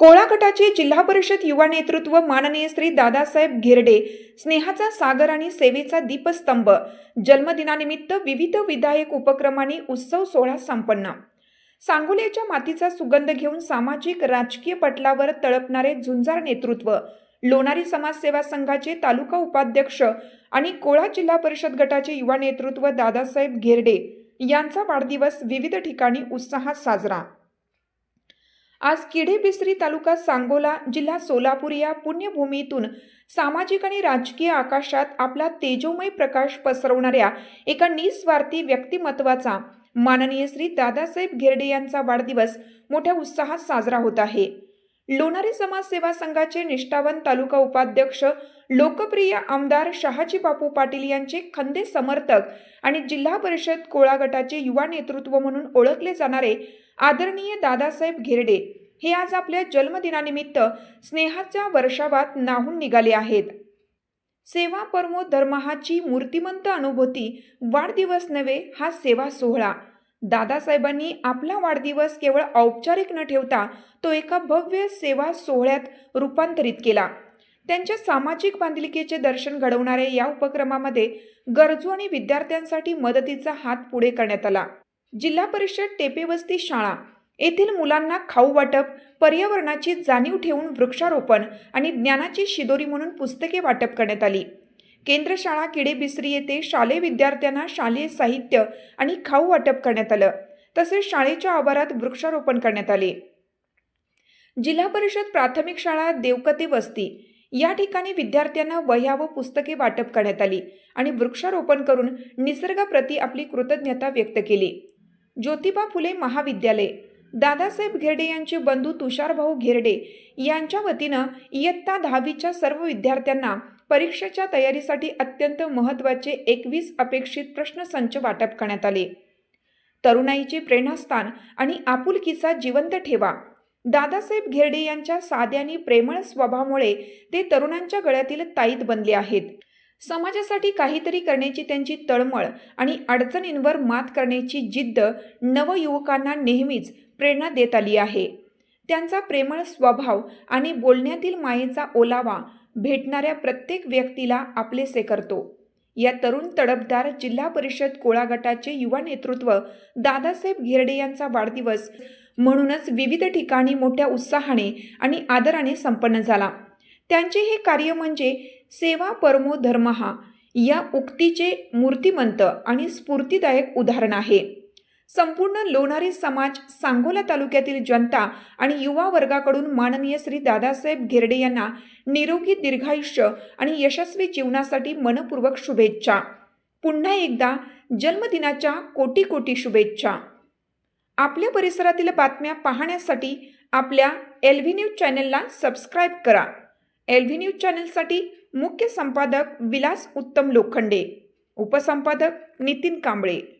कोळा गटाचे जिल्हा परिषद युवा नेतृत्व माननीय श्री दादासाहेब घेरडे स्नेहाचा सागर आणि सेवेचा दीपस्तंभ जन्मदिनानिमित्त विविध विधायक उपक्रमाने उत्सव सोहळा संपन्न. सांगोल्याच्या मातीचा सुगंध घेऊन सामाजिक राजकीय पटलावर तळपणारे झुंजार नेतृत्व लोणारी समाजसेवा संघाचे तालुका उपाध्यक्ष आणि कोळा जिल्हा परिषद गटाचे युवा नेतृत्व दादासाहेब घेरडे यांचा वाढदिवस विविध ठिकाणी उत्साहात साजरा. आज किडे बिसरी तालुका सांगोला जिल्हा सोलापूर या पुण्यभूमीतून सामाजिक आणि राजकीय आकाशात आपला तेजोमय प्रकाश पसरवणाऱ्या एका निस्वार्थी व्यक्तिमत्वाचा माननीय श्री दादासाहेब घेरडे यांचा वाढदिवस मोठ्या उत्साहात साजरा होत आहे. लोणारी समाज सेवा संघाचे निष्ठावन तालुका उपाध्यक्ष लोकप्रिय आमदार शहाजी बापू पाटील यांचे खंदे समर्थक आणि जिल्हा परिषद कोळा गटाचे युवा नेतृत्व म्हणून ओळखले जाणारे आदरणीय दादासाहेब घेरडे हे आज आपल्या जन्मदिनानिमित्त स्नेहाच्या वर्षावात नाहून निघाले आहेत. सेवा परमो धर्महाची मूर्तिमंत अनुभूती वाढदिवस नव्हे हा सेवा सोहळा. दादासाहेबांनी आपला वाढदिवस केवळ औपचारिक न ठेवता तो एका भव्य सेवा सोहळ्यात रूपांतरित केला. त्यांच्या सामाजिक बांधिलकीचे दर्शन घडवणाऱ्या या उपक्रमामध्ये गरजू आणि विद्यार्थ्यांसाठी मदतीचा हात पुढे करण्यात आला. जिल्हा परिषद टेपेवस्ती शाळा येथील मुलांना खाऊ वाटप पर्यावरणाची जाणीव ठेवून वृक्षारोपण आणि ज्ञानाची शिदोरी म्हणून पुस्तके वाटप करण्यात आली. केंद्र शाळा किडे बिसरी येथे शालेय विद्यार्थ्यांना शालेय साहित्य आणि खाऊ वाटप करण्यात आलं. तसेच शाळेच्या आवारात वृक्षारोपण करण्यात आले. जिल्हा परिषद प्राथमिक शाळा देवकते वस्ती. या ठिकाणी विद्यार्थ्यांना वह्या व पुस्तके वाटप करण्यात आली आणि वृक्षारोपण करून निसर्गाप्रती आपली कृतज्ञता व्यक्त केली. ज्योतिबा फुले महाविद्यालय. दादासाहेब घेरडे यांचे बंधू तुषारभाऊ घेरडे यांच्या वतीनं इयत्ता दहावीच्या सर्व विद्यार्थ्यांना परीक्षेच्या तयारीसाठी अत्यंत महत्त्वाचे एकवीस अपेक्षित प्रश्नसंच वाटप करण्यात आले. तरुणाईचे प्रेरणास्थान आणि आपुलकीचा जिवंत ठेवा. दादासाहेब घेरडे यांच्या साध्या आणि प्रेमळ स्वभावामुळे ते तरुणांच्या गळ्यातील ताईत बनले आहेत. समाजासाठी काहीतरी करण्याची त्यांची तळमळ आणि अडचणींवर मात करण्याची जिद्द नवयुवकांना नेहमीच प्रेरणा देत आली आहे. त्यांचा प्रेमळ स्वभाव आणि बोलण्यातील मायेचा ओलावा भेटणाऱ्या प्रत्येक व्यक्तीला आपलेसे करतो. या तरुण तडपदार जिल्हा परिषद कोळा गटाचे युवा नेतृत्व दादासाहेब घेरडे यांचा वाढदिवस म्हणूनच विविध ठिकाणी मोठ्या उत्साहाने आणि आदराने संपन्न झाला. त्यांचे हे कार्य म्हणजे सेवा परमो धर्महा या उक्तीचे मूर्तिमंत आणि स्फूर्तिदायक उदाहरण आहे. संपूर्ण लोणारी समाज सांगोला तालुक्यातील जनता आणि युवा वर्गाकडून माननीय श्री दादासाहेब घेरडे यांना निरोगी दीर्घायुष्य आणि यशस्वी जीवनासाठी मनपूर्वक शुभेच्छा. पुन्हा एकदा जन्मदिनाच्या कोटी कोटी शुभेच्छा. आपल्या परिसरातील बातम्या पाहण्यासाठी आपल्या एल व्ही न्यूज चॅनलला सबस्क्राईब करा. एल व्ही न्यूज चॅनेलसाठी मुख्य संपादक विलास उत्तम लोखंडे उपसंपादक नितीन कांबळे.